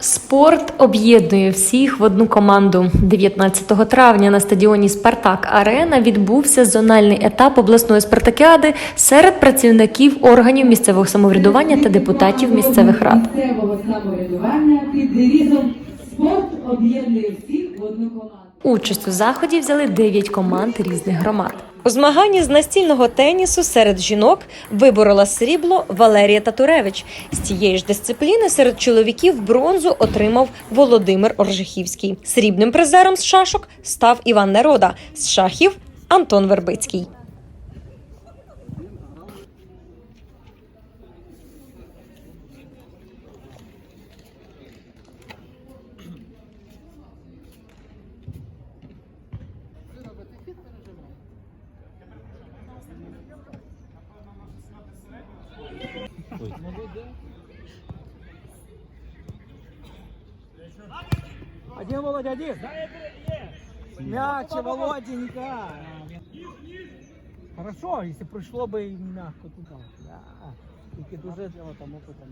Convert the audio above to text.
Спорт об'єднує всіх в одну команду. 19 травня на стадіоні Спартак Арена відбувся зональний етап обласної спартакіади серед працівників органів місцевого самоврядування та депутатів місцевих рад. спорт об'єднує всіх в одну команду. Участь у заході взяли 9 команд різних громад. У змаганні з настільного тенісу серед жінок виборола срібло Валерія Татуревич. З цієї ж дисципліни серед чоловіків бронзу отримав Володимир Оржихівський. Срібним призером з шашок став Іван Нерода, з шахів Антон Вербицький. Один, Володя, один. Мягче, Володенька. Хорошо, если пришло бы мягко туда. Да. Тільки дуже там опыта.